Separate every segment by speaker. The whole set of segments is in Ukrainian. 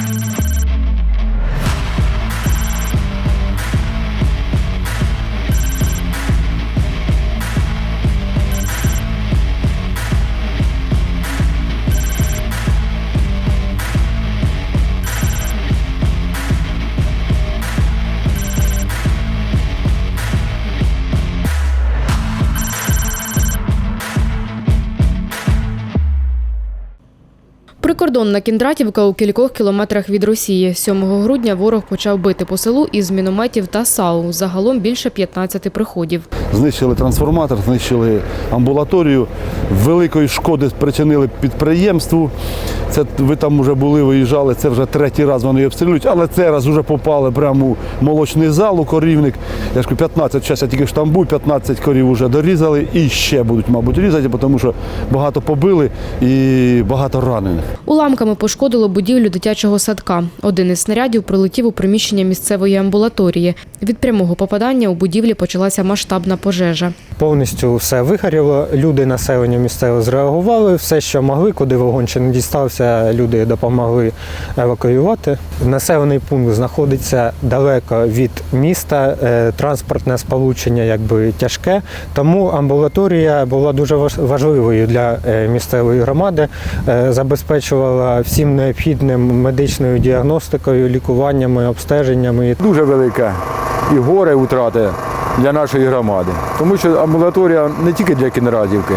Speaker 1: Thank you. Прикордонна Кіндратівка у кількох кілометрах від Росії. 7 грудня ворог почав бити по селу із мінометів та САУ. Загалом більше 15 приходів.
Speaker 2: Знищили трансформатор, знищили амбулаторію, великої шкоди спричинили підприємству. Це ви там вже були, виїжджали. Це вже третій раз вони обстрілюють, але цей раз вже попали прямо у молочний зал у корівник. Я ж кажу, 15, зараз я тільки ж там був, 15 корів вже дорізали і ще будуть, мабуть, різати, тому що багато побили і багато ранених.
Speaker 1: Уламками пошкодило будівлю дитячого садка. Один із снарядів прилетів у приміщення місцевої амбулаторії. Від прямого попадання у будівлі почалася масштабна пожежа.
Speaker 3: Повністю все вигоріло. Люди населення місцеве зреагували. Все, що могли, куди вогонь ще не дістався, люди допомогли евакуювати. Населений пункт знаходиться далеко від міста. е, Транспортне сполучення якби тяжке. Тому амбулаторія була дуже важливою для е, місцевої громади. Е, Забезпечувала всім необхідним медичною діагностикою, лікуваннями, обстеженнями.
Speaker 4: дуже велике і горе втрати для нашої громади. Тому що амбулаторія не тільки для Кінрадівки,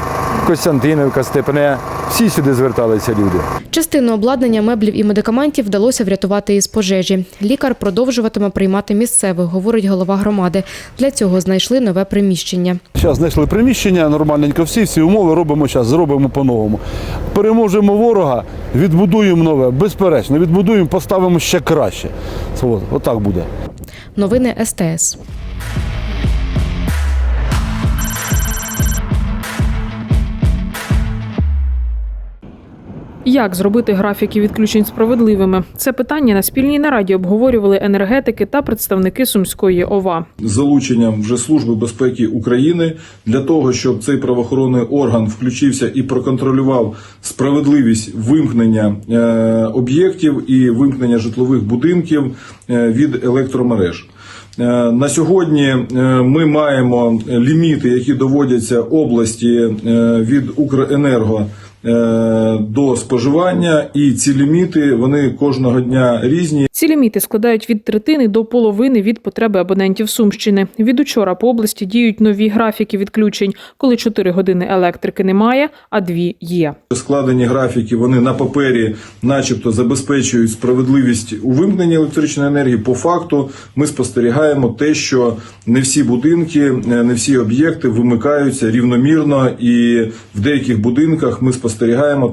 Speaker 4: Костянтинівка, Степне, всі сюди зверталися люди.
Speaker 1: Частину обладнання, меблів і медикаментів вдалося врятувати із пожежі. Лікар продовжуватиме приймати місцевих, говорить голова громади. Для цього знайшли нове приміщення.
Speaker 2: Зараз знайшли приміщення, нормальненько всі, всі умови робимо зараз, зробимо по-новому. Переможемо ворога, відбудуємо нове, безперечно, відбудуємо, поставимо ще краще. От, отак буде.
Speaker 1: Новини СТС.
Speaker 5: Як зробити графіки відключень справедливими? Це питання на спільній нараді обговорювали енергетики та представники Сумської ОВА.
Speaker 6: залученням вже Служби безпеки України для того, щоб цей правоохоронний орган включився і проконтролював справедливість вимкнення е, об'єктів і вимкнення житлових будинків е, від електромереж. Е, На сьогодні ми маємо ліміти, які доводяться області від Укренерго до споживання, і ці ліміти вони кожного дня різні.
Speaker 5: Ці ліміти складають від третини до половини від потреби абонентів Сумщини. Від учора по області діють нові графіки відключень, коли 4 години електрики немає, а 2 є.
Speaker 6: Складені графіки вони на папері, начебто, забезпечують справедливість у вимкненні електричної енергії. По факту ми спостерігаємо те, що не всі будинки, е, не всі об'єкти вимикаються рівномірно, і в деяких будинках ми спостерігаємо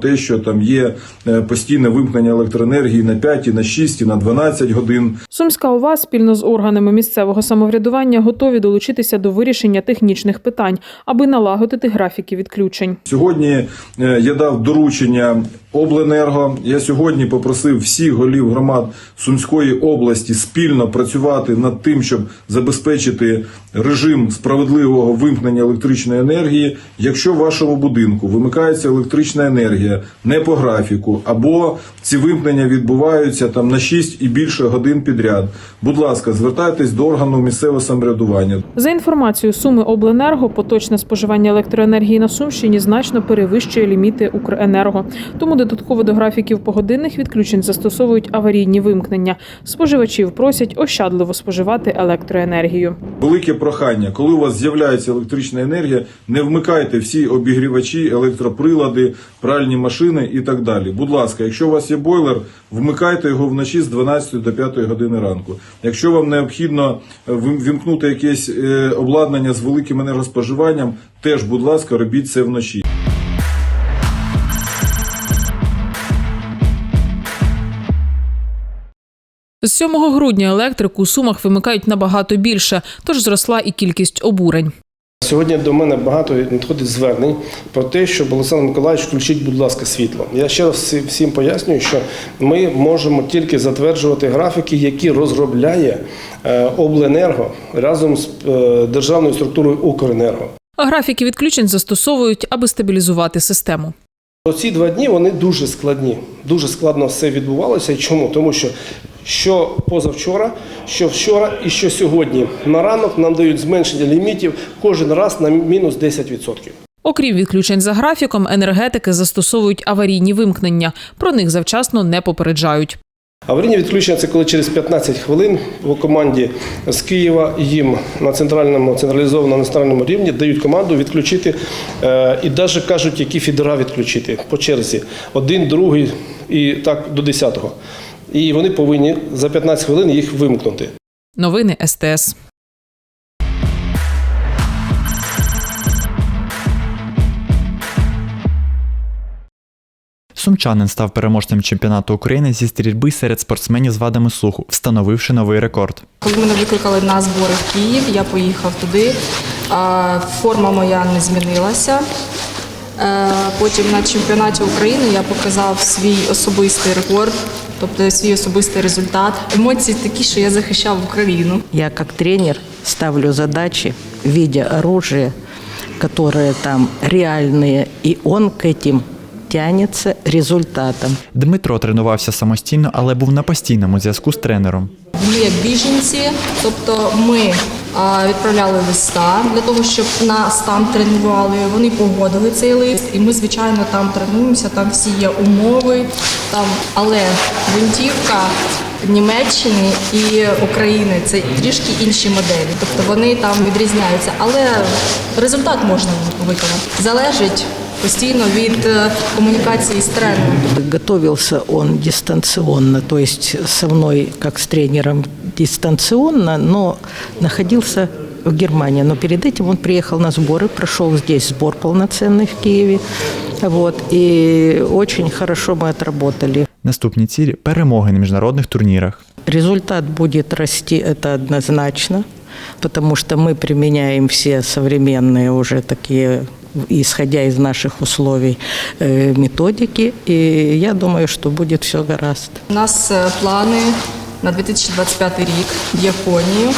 Speaker 6: те, що там є е, постійне вимкнення електроенергії на 5, і на 6, і на 12 годин.
Speaker 5: Сумська ОВА спільно з органами місцевого самоврядування готові долучитися до вирішення технічних питань, аби налагодити графіки відключень.
Speaker 6: Сьогодні е, я дав доручення обленерго. Я сьогодні попросив всіх голів громад Сумської області спільно працювати над тим, щоб забезпечити режим справедливого вимкнення електричної енергії. Якщо в вашому будинку вимикається електрична енергія не по графіку, або ці вимкнення відбуваються там на 6 і більше годин підряд. Будь ласка, звертайтесь до органу місцевого самоврядування.
Speaker 5: За інформацією Суми Обленерго, поточне споживання електроенергії на Сумщині значно перевищує ліміти Укренерго. Тому додатково до графіків погодинних відключень застосовують аварійні вимкнення. Споживачів просять ощадливо споживати електроенергію.
Speaker 6: Велике прохання, коли у вас з'являється електрична енергія, не вмикайте всі обігрівачі, електроприлади, пральні машини і так далі. Будь ласка, якщо у вас є бойлер, вмикайте його вночі з 12 до 5 години ранку. Якщо вам необхідно е, вімкнути якесь е, обладнання з великим енергоспоживанням, теж, будь ласка, робіть це вночі.
Speaker 5: З 7 грудня електрику у Сумах вимикають набагато більше, тож зросла і кількість обурень.
Speaker 7: Сьогодні до мене багато надходить звернень про те, що Олександр Миколаївич, включіть, будь ласка, світло. Я ще раз всім пояснюю, що ми можемо тільки затверджувати графіки, які розробляє е, обленерго разом з е, державною структурою Укренерго.
Speaker 5: А графіки відключень застосовують, аби стабілізувати систему.
Speaker 7: Оці два дні вони дуже складні. Дуже складно все відбувалося. Чому? Тому що що позавчора, що вчора і що сьогодні на ранок нам дають зменшення лімітів кожен раз на мінус 10%.
Speaker 8: Окрім відключень за графіком, енергетики застосовують аварійні вимкнення. Про них завчасно не попереджають.
Speaker 7: Аварійні відключення це коли через 15 хвилин по команді з Києва їм на центральному централізованому на центральному рівні дають команду відключити е, і навіть кажуть, які фідера відключити по черзі. Один, другий і так до 10-го. І вони повинні за 15 хвилин їх вимкнути.
Speaker 8: Новини СТС.
Speaker 9: Сумчанин став переможцем чемпіонату України зі стрільби серед спортсменів з вадами слуху, встановивши новий рекорд.
Speaker 10: Коли мене викликали на збори в Київ, я поїхав туди. А, Форма моя не змінилася. Е, Потім на чемпіонаті України я показав свій особистий рекорд, тобто свій особистий результат. Емоції такі, що я захищав Україну.
Speaker 11: Я как тренер ставлю задачи, видя оружие, которые там реальные, и он к этим тянется результатом.
Speaker 9: Дмитро тренувався самостійно, але був на постійному зв'язку з тренером.
Speaker 10: Ми біженці, тобто ми відправляли листа для того, щоб нас там тренували. Вони погодили цей лист, і ми, звичайно, там тренуємося, там всі є умови. Там, але гвинтівка Німеччини і України це трішки інші моделі. Тобто вони там відрізняються, але результат можна виконати. Залежить постійно від е, комунікації з тренером.
Speaker 11: Готовился он дистанционно, то есть со мной, как с тренером, дистанционно, но находился в Германии. Но перед этим он приехал на сборы, прошел здесь сбор полноценный в Киеве. Вот, и очень хорошо мы отработали.
Speaker 9: Наступні цілі перемоги на міжнародних турнірах.
Speaker 11: Результат будет расти, это однозначно, потому что мы применяем все современные уже такие, исходя из наших условий, э, методики. И я думаю, что будет все гораздо.
Speaker 10: У нас е, плани на 2025 рік в Японію.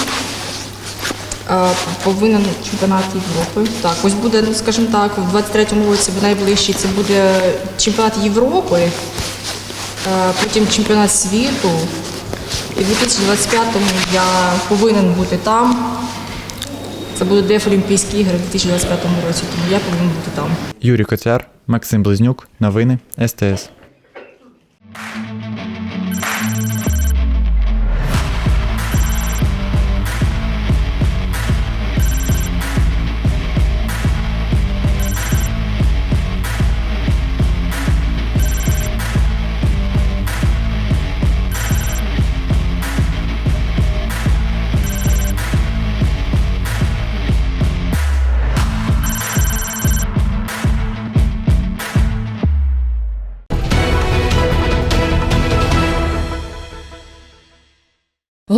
Speaker 10: Е, Повинен чемпіонат Європи. Так, ось буде, скажімо так, в 23-му році найближчий це буде чемпіонат Європи, потім чемпіонат світу. І в 2025-му я повинен бути там. Це будуть Дефолімпійські ігри в 2025 році, тому я повинен бути там.
Speaker 9: Юрій Коцяр, Максим Близнюк, новини СТС.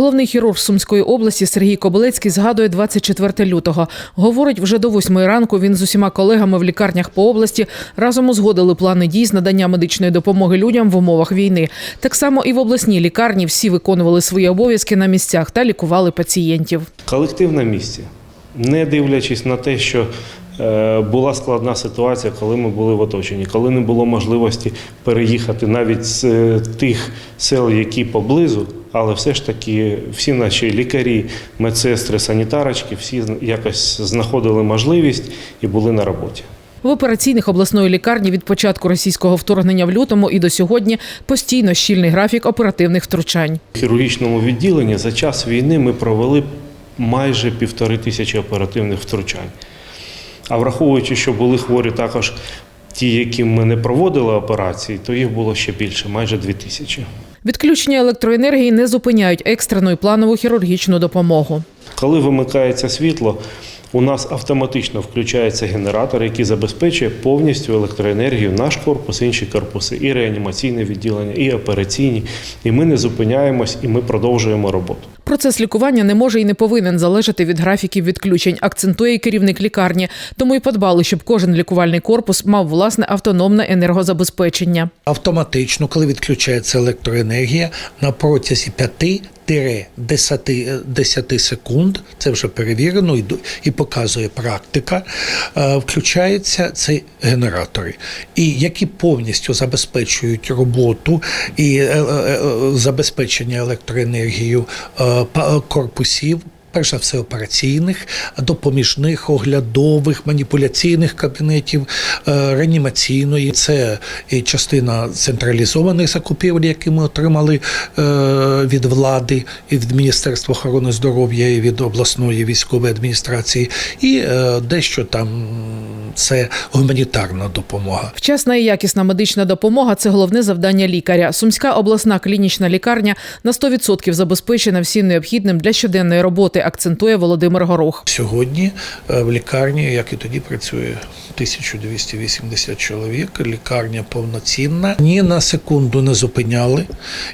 Speaker 8: Головний хірург Сумської області Сергій Кобилецький згадує 24 лютого. Говорить, вже до 8 ранку він з усіма колегами в лікарнях по області разом узгодили плани дій з надання медичної допомоги людям в умовах війни. Так само і в обласній лікарні всі виконували свої обов'язки на місцях та лікували пацієнтів.
Speaker 12: Колектив на місці, не дивлячись на те, що е, була складна ситуація, коли ми були в оточенні, коли не було можливості переїхати навіть з е, тих сел, які поблизу, але все ж таки всі наші лікарі, медсестри, санітарочки, всі якось знаходили можливість і були на роботі.
Speaker 8: В операційних обласної лікарні від початку російського вторгнення в лютому і до сьогодні постійно щільний графік оперативних втручань.
Speaker 12: В хірургічному відділенні за час війни ми провели майже півтори тисячі оперативних втручань. А враховуючи, що були хворі також ті, яким ми не проводили операції, то їх було ще більше, майже дві тисячі.
Speaker 8: Відключення електроенергії не зупиняють екстрену і планову хірургічну допомогу.
Speaker 12: Коли вимикається світло, у нас автоматично включається генератор, який забезпечує повністю електроенергію наш корпус, інші корпуси, і реанімаційне відділення, і операційні. І ми не зупиняємось, і ми продовжуємо роботу.
Speaker 8: Процес лікування не може і не повинен залежати від графіків відключень, акцентує керівник лікарні. Тому й подбали, щоб кожен лікувальний корпус мав власне автономне енергозабезпечення.
Speaker 13: Автоматично, коли відключається електроенергія, на протязі 5-10 секунд, це вже перевірено і, показує практика, е, включаються ці генератори, і які повністю забезпечують роботу і е, е, е, забезпечення електроенергією е, корпусів. Перш за все операційних, допоміжних, оглядових, маніпуляційних кабінетів, е, реанімаційної. Це і частина централізованих закупівель, які ми отримали е, від влади, і від Міністерства охорони здоров'я, і від обласної військової адміністрації, і е, дещо там це гуманітарна допомога.
Speaker 8: Вчасна і якісна медична допомога це головне завдання лікаря. Сумська обласна клінічна лікарня на 100% забезпечена всім необхідним для щоденної роботи, акцентує Володимир Горох.
Speaker 13: Сьогодні е, в лікарні, як і тоді, працює 1280 чоловік. Лікарня повноцінна. Ні на секунду не зупиняли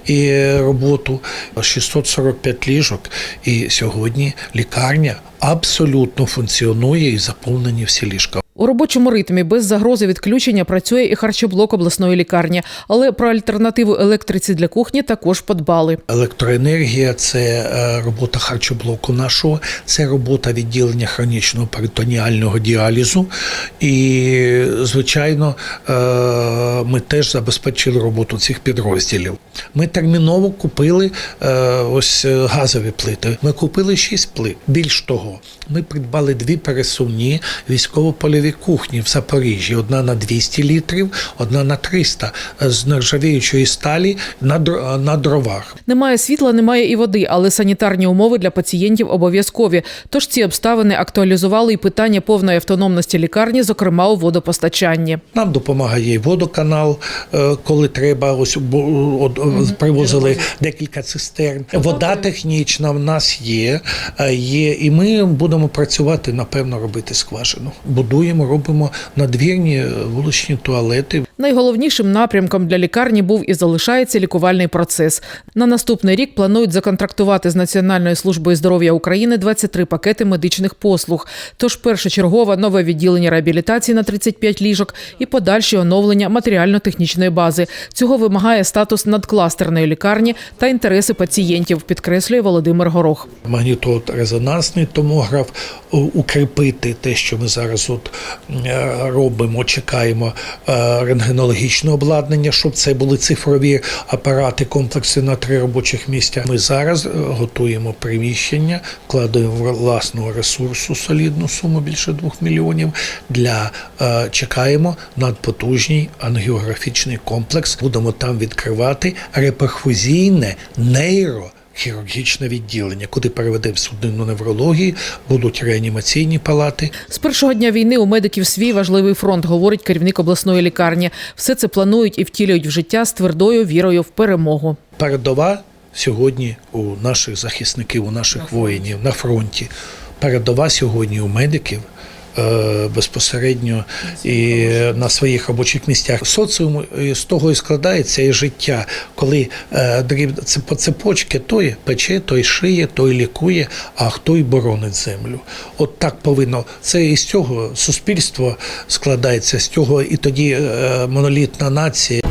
Speaker 13: і роботу 645 ліжок. І сьогодні лікарня абсолютно функціонує і заповнені всі ліжка.
Speaker 8: У робочому ритмі без загрози відключення працює і харчоблок обласної лікарні, але про альтернативу електриці для кухні також подбали.
Speaker 13: Електроенергія це е, робота харчоблоку нашого, це робота відділення хронічного перитоніального діалізу. І, звичайно, е, ми теж забезпечили роботу цих підрозділів. Ми терміново купили е, ось газові плити. Ми купили шість плит. Більш того, ми придбали дві пересувні військово-польові кухні в Запоріжжі: одна на 200 літрів, одна на 300 з нержавіючої сталі на, дро- на дровах.
Speaker 8: Немає світла, немає і води, але санітарні умови для пацієнтів обов'язкові. Тож ці обставини актуалізували і питання повної автономності лікарні, зокрема у водопостачанні.
Speaker 13: Нам допомагає і водоканал, е, коли треба. Ось е, привозили декілька цистерн. Вода технічна в нас є, е, є, і ми будемо працювати, напевно, робити скважину. Будуємо, робимо надвірні е, вуличні туалети.
Speaker 8: Найголовнішим напрямком для лікарні був і залишається лікувальний процес. На наступний рік планують законтрактувати з Національною службою здоров'я України 23 пакети медичних послуг. Тож першочергове нове відділення реабілітації на 35 ліжок і подальші оновлення матеріально-технічної бази. Цього вимагає статус надкластерної лікарні та інтереси пацієнтів, підкреслює Володимир Горох.
Speaker 13: Магнітот-резонансний томограф, укріпити те, що ми зараз от е, робимо, чекаємо е, рентгенологічне обладнання, щоб це були цифрові апарати, комплекси на три робочих місця. Ми зараз е, готуємо приміщення, вкладаємо власного ресурсу солідну суму більше двох мільйонів. Для е, чекаємо надпотужний ангіографічний комплекс. Будемо там відкривати реперфузійне нейро. Хірургічне відділення, куди переведемо судинну неврологію, будуть реанімаційні палати.
Speaker 8: З першого дня війни у медиків свій важливий фронт, говорить керівник обласної лікарні. Все це планують і втілюють в життя з твердою вірою в перемогу.
Speaker 13: Передова сьогодні у наших захисників, у наших воїнів на фронті. Передова сьогодні у медиків. Е, Безпосередньо і на своїх робочих місцях соціум з того і складається і життя, коли е, дріб це по цепочки той пече, той шиє, той лікує, а хто й боронить землю. От так повинно це із цього суспільство складається, з цього і тоді е, монолітна нація.